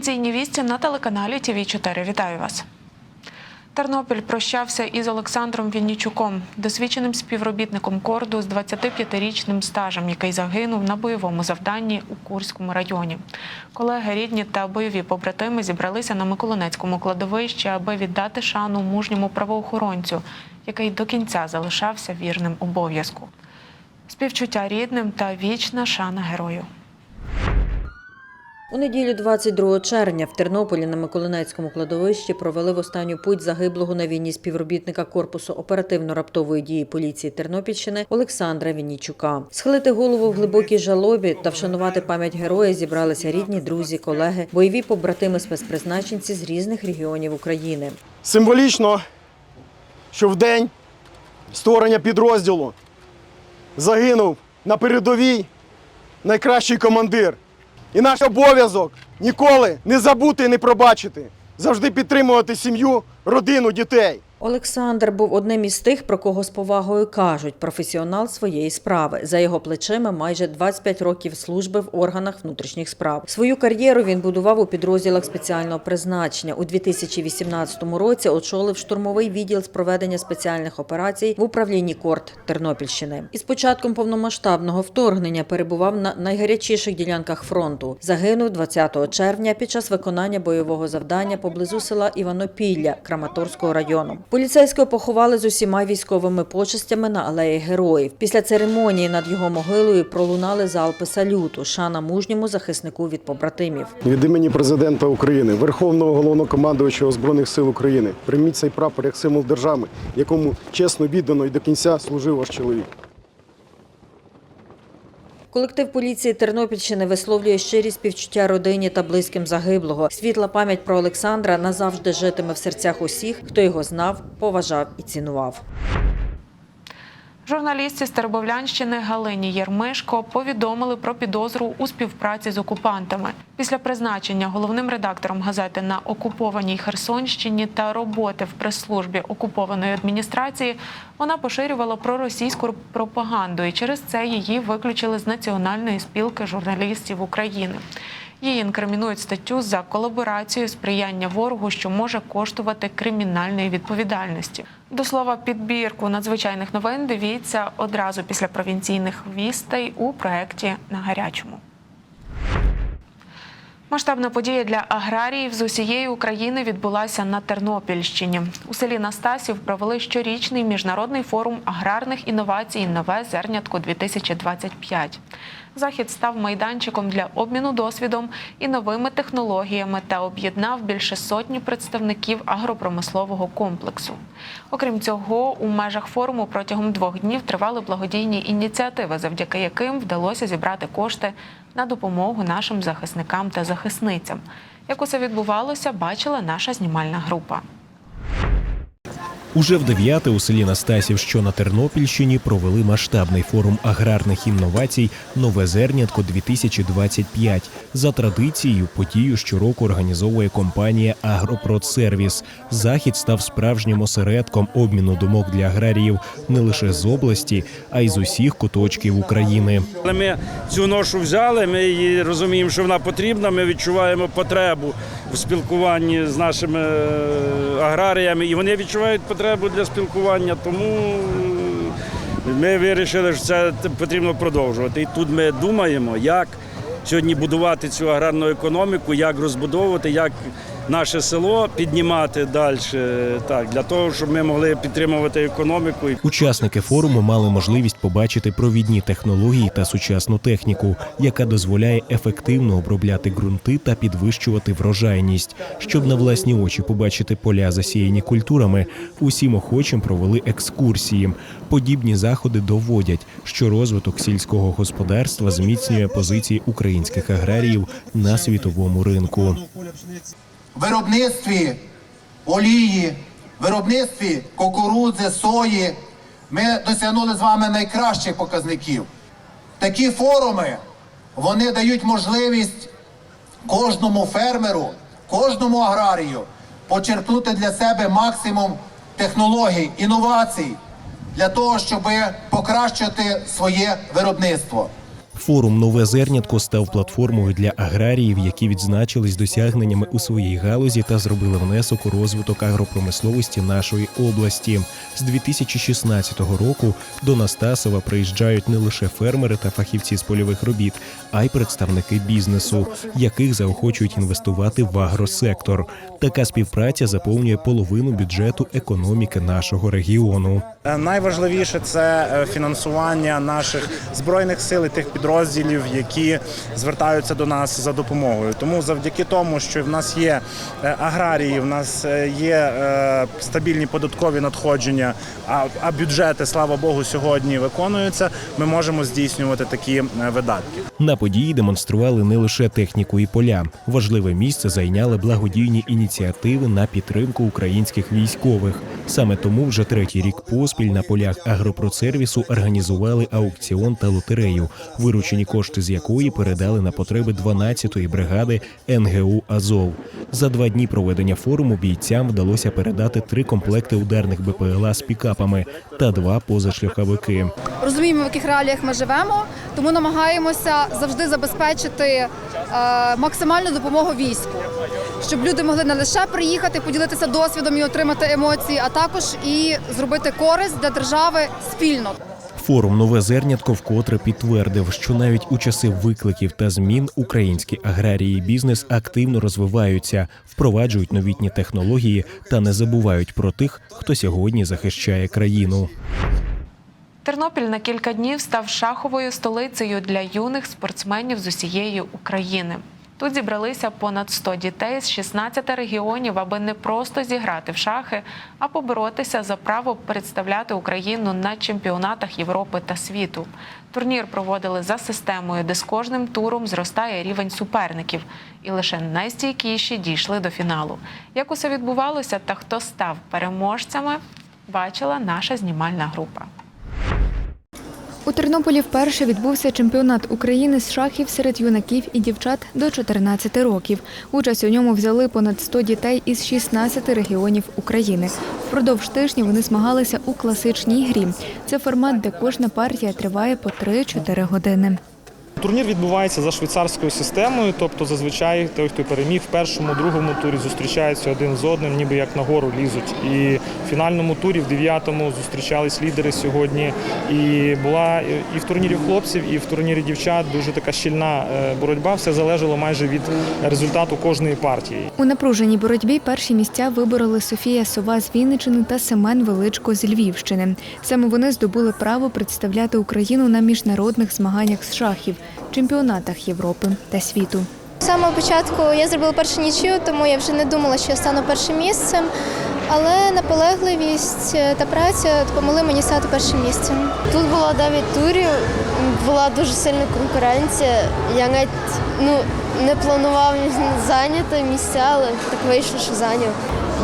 Провінційні вісті на телеканалі ТВ 4 Вітаю вас. Тернопіль прощався із Олександром Віннічуком, досвідченим співробітником корду з 25-річним стажем, який загинув на бойовому завданні у Курському районі. Колеги, рідні та бойові побратими зібралися на Миколинецькому кладовищі, аби віддати шану мужньому правоохоронцю, який до кінця залишався вірним обов'язку. Співчуття рідним та вічна шана герою. У неділю 22 червня в Тернополі на Миколинецькому кладовищі провели в останню путь загиблого на війні співробітника корпусу оперативно-раптової дії поліції Тернопільщини Олександра Віннічука. Схилити голову в глибокій жалобі та вшанувати пам'ять героя зібралися рідні, друзі, колеги, бойові побратими спецпризначенці з різних регіонів України. Символічно, що в день створення підрозділу загинув на передовій найкращий командир. І наш обов'язок ніколи не забути і не пробачити, завжди підтримувати сім'ю, родину, дітей. Олександр був одним із тих, про кого з повагою кажуть, професіонал своєї справи. За його плечима майже 25 років служби в органах внутрішніх справ. Свою кар'єру він будував у підрозділах спеціального призначення. У 2018 році очолив штурмовий відділ з проведення спеціальних операцій в управлінні Корт Тернопільщини. Із початком повномасштабного вторгнення перебував на найгарячіших ділянках фронту. Загинув 20 червня під час виконання бойового завдання поблизу села Іванопілля Краматорського району. Поліцейського поховали з усіма військовими почестями на алеї героїв. Після церемонії над його могилою пролунали залпи салюту. Шана мужньому захиснику від побратимів. Від імені президента України, Верховного головнокомандувача Збройних сил України, прийміть цей прапор як символ держави, якому чесно віддано і до кінця служив ваш чоловік. Колектив поліції Тернопільщини висловлює щирі співчуття родині та близьким загиблого. Світла пам'ять про Олександра назавжди житиме в серцях усіх, хто його знав, поважав і цінував. Журналістці з Тербовлянщини Галині Єрмишко повідомили про підозру у співпраці з окупантами. Після призначення головним редактором газети на окупованій Херсонщині та роботи в прес-службі окупованої адміністрації вона поширювала проросійську пропаганду, і через це її виключили з Національної спілки журналістів України. Її інкримінують статтю за колаборацію сприяння ворогу, що може коштувати кримінальної відповідальності. До слова, підбірку надзвичайних новин дивіться одразу після провінційних вістей у проєкті на гарячому. Масштабна подія для аграріїв з усієї України відбулася на Тернопільщині. У селі Настасів провели щорічний міжнародний форум аграрних інновацій Нове зернятко 2025 Захід став майданчиком для обміну досвідом і новими технологіями та об'єднав більше сотні представників агропромислового комплексу. Окрім цього, у межах форуму протягом двох днів тривали благодійні ініціативи, завдяки яким вдалося зібрати кошти на допомогу нашим захисникам та захисницям. Як усе відбувалося, бачила наша знімальна група. Уже в дев'яте у селі Настасів, що на Тернопільщині, провели масштабний форум аграрних інновацій Нове зернятко 2025 За традицією, подію щороку організовує компанія Агропродсервіс. Захід став справжнім осередком обміну думок для аграріїв не лише з області, а й з усіх куточків України. Ми цю ношу взяли, ми її розуміємо, що вона потрібна. Ми відчуваємо потребу в спілкуванні з нашими е, аграріями, і вони відчувають потребу для спілкування. Тому е, ми вирішили, що це потрібно продовжувати. І тут ми думаємо, як сьогодні будувати цю аграрну економіку, як розбудовувати, як наше село піднімати далі, так, для того, щоб ми могли підтримувати економіку. Учасники форуму мали можливість побачити провідні технології та сучасну техніку, яка дозволяє ефективно обробляти ґрунти та підвищувати врожайність. Щоб на власні очі побачити поля, засіяні культурами, усім охочим провели екскурсії. Подібні заходи доводять, що розвиток сільського господарства зміцнює позиції українських аграріїв на світовому ринку. Виробництві олії, виробництві кукурудзи, сої ми досягнули з вами найкращих показників. Такі форуми вони дають можливість кожному фермеру, кожному аграрію почерпнути для себе максимум технологій, інновацій для того, щоб покращити своє виробництво. Форум Нове зернятко став платформою для аграріїв, які відзначились досягненнями у своїй галузі та зробили внесок у розвиток агропромисловості нашої області. З 2016 року до Настасова приїжджають не лише фермери та фахівці з польових робіт, а й представники бізнесу, яких заохочують інвестувати в агросектор. Така співпраця заповнює половину бюджету економіки нашого регіону. Е, Найважливіше це е, фінансування наших збройних сил і тих підрозділів, які звертаються до нас за допомогою. Тому завдяки тому, що в нас є е, аграрії, в нас є стабільні податкові надходження, а, бюджети, слава Богу, сьогодні виконуються. Ми можемо здійснювати такі видатки. На події демонстрували не лише техніку і поля. Важливе місце зайняли благодійні ініціативи на підтримку українських військових. Саме тому вже третій рік поспіль на полях агропродсервісу організували аукціон та лотерею, виручені кошти з якої передали на потреби 12-ї бригади НГУ Азов. За два дні проведення форуму бійцям вдалося передати три комплекти ударних БПЛА з пікапами та два позашляховики. розуміємо, в яких реаліях ми живемо, тому намагаємося завжди забезпечити е, максимальну допомогу війську, щоб люди могли не лише приїхати, поділитися досвідом і отримати емоції, а також і зробити користь для держави спільно. Форум Нове зернятко вкотре підтвердив, що навіть у часи викликів та змін українські аграрії і бізнес активно розвиваються, впроваджують новітні технології та не забувають про тих, хто сьогодні захищає країну. Тернопіль на кілька днів став шаховою столицею для юних спортсменів з усієї України. Тут зібралися понад 100 дітей з 16 регіонів, аби не просто зіграти в шахи, а поборотися за право представляти Україну на чемпіонатах Європи та світу. Турнір проводили за системою, де з кожним туром зростає рівень суперників, і лише найстійкіші дійшли до фіналу. Як усе відбувалося та хто став переможцями, бачила наша знімальна група. У Тернополі вперше відбувся чемпіонат України з шахів серед юнаків і дівчат до 14 років. Участь у ньому взяли понад 100 дітей із 16 регіонів України. Впродовж тижня вони змагалися у класичній грі. Це формат, де кожна партія триває по 3-4 години. Турнір відбувається за швейцарською системою, тобто зазвичай той, хто переміг в першому, другому турі, зустрічаються один з одним, ніби як на гору лізуть. І в фінальному турі, в дев'ятому, зустрічались лідери сьогодні. І була і в турнірі хлопців, і в турнірі дівчат дуже така щільна е, боротьба. Все залежало майже від результату кожної партії. У напруженій боротьбі перші місця вибороли Софія Сова з Вінничини та Семен Величко з Львівщини. Саме вони здобули право представляти Україну на міжнародних змаганнях з шахів, чемпіонатах Європи та світу. З самого початку я зробила першу нічию, тому я вже не думала, що я стану першим місцем. Але наполегливість та праця допомогли мені стати першим місцем. Тут було 9 турів, була дуже сильна конкуренція. Я навіть ну, не планував зайняти місця, але так вийшло, що зайняв.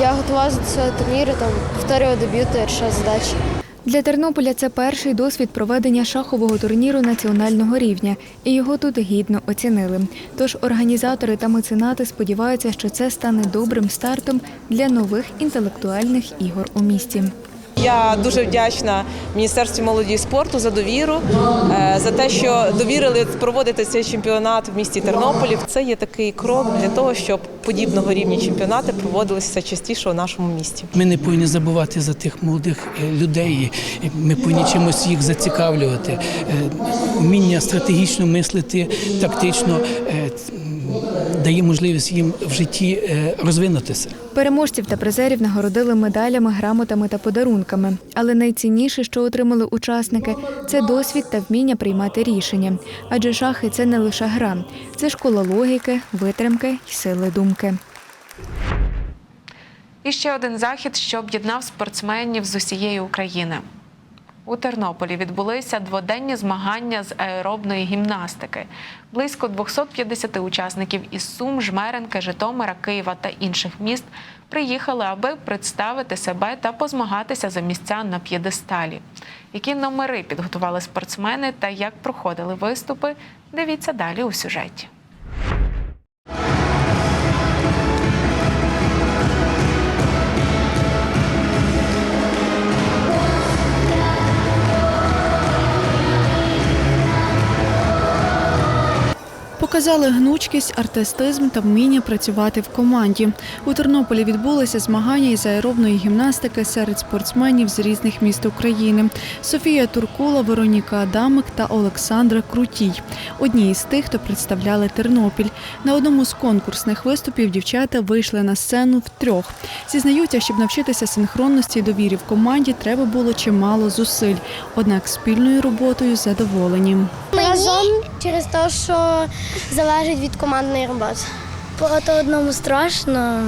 Я готувався до цього турніру, там повторював дебюти, вирішав задачі. Для Тернополя це перший досвід проведення шахового турніру національного рівня, і його тут гідно оцінили. Тож організатори та меценати сподіваються, що це стане добрим стартом для нових інтелектуальних ігор у місті. Я дуже вдячна Міністерству молоді і спорту за довіру, е, за те, що довірили проводити цей чемпіонат в місті Тернополі. Це є такий крок для того, щоб подібного рівня чемпіонати проводилися частіше у нашому місті. Ми не повинні забувати за тих молодих е, людей. Ми повинні чимось їх зацікавлювати. Е, Вміння стратегічно мислити, тактично дає можливість їм в житті е, розвинутися. Переможців та призерів нагородили медалями, грамотами та подарунками. Але найцінніше, що отримали учасники, це досвід та вміння приймати рішення. Адже шахи це не лише гра, це школа логіки, витримки й сили думки. І ще один захід, що об'єднав спортсменів з усієї України. У Тернополі відбулися дводенні змагання з аеробної гімнастики. Близько 250 учасників із Сум, Жмеренки, Житомира, Києва та інших міст приїхали, аби представити себе та позмагатися за місця на п'єдесталі. Які номери підготували спортсмени та як проходили виступи, дивіться далі у сюжеті. Показали гнучкість, артистизм та вміння працювати в команді. У Тернополі відбулися змагання із аеробної гімнастики серед спортсменів з різних міст України. Софія Туркула, Вероніка Адамик та Олександра Крутій. Одні із тих, хто представляли Тернопіль. На одному з конкурсних виступів дівчата вийшли на сцену втрьох. Зізнаються, щоб навчитися синхронності і довірі в команді, треба було чимало зусиль. Однак спільною роботою задоволені. Разом через те, що залежить від командної роботи. Проти одному страшно.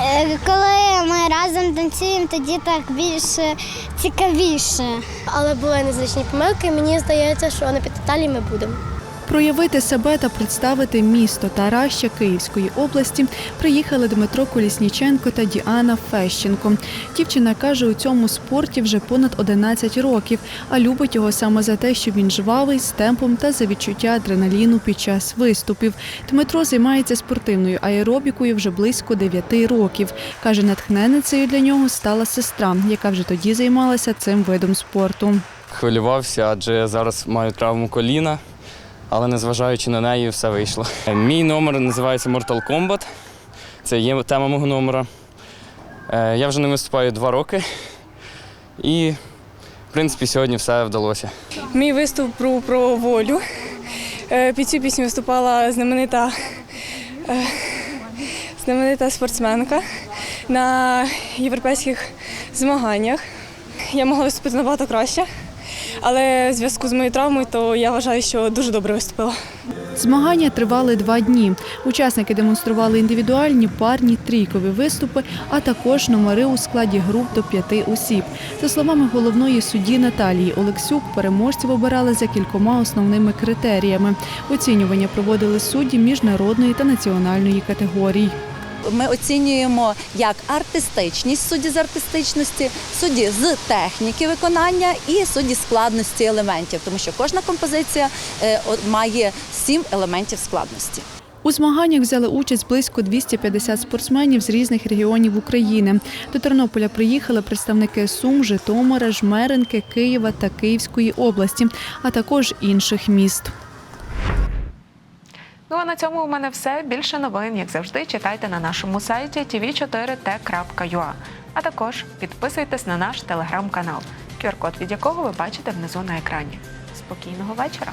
Е, Коли ми разом танцюємо, тоді так більше цікавіше. Але були незначні помилки. Мені здається, що на п'ятиталі ми будемо. Проявити себе та представити місто Тараща Київської області приїхали Дмитро Колісніченко та Діана Фещенко. Дівчина каже, у цьому спорті вже понад 11 років, а любить його саме за те, що він жвавий з темпом та за відчуття адреналіну під час виступів. Дмитро займається спортивною аеробікою вже близько 9 років. Каже, натхненницею для нього стала сестра, яка вже тоді займалася цим видом спорту. Хвилювався, адже зараз маю травму коліна, але незважаючи на неї, все вийшло. Мій номер називається Mortal Kombat. Це є тема мого номера. Е, Я вже не виступаю два роки. І, в принципі, сьогодні все вдалося. Мій виступ про, про волю. Е, Під цю пісню виступала знаменита, е, знаменита спортсменка на європейських змаганнях. Я могла виступити набагато краще, але в зв'язку з моєю травмою, то я вважаю, що дуже добре виступила. Змагання тривали два дні. Учасники демонстрували індивідуальні, парні, трійкові виступи, а також номери у складі груп до п'яти осіб. За словами головної судді Наталії Олексюк, переможців обирали за кількома основними критеріями. Оцінювання проводили судді міжнародної та національної категорій. Ми оцінюємо як артистичність судді з артистичності, судді з техніки виконання і судді складності елементів, тому що кожна композиція е, має сім елементів складності. У змаганнях взяли участь близько 250 спортсменів з різних регіонів України. До Тернополя приїхали представники Сум, Житомира, Жмеренки, Києва та Київської області, а також інших міст. Ну а на цьому у мене все. Більше новин, як завжди, читайте на нашому сайті tv4t.ua. А також підписуйтесь на наш телеграм-канал, QR-код від якого ви бачите внизу на екрані. Спокійного вечора!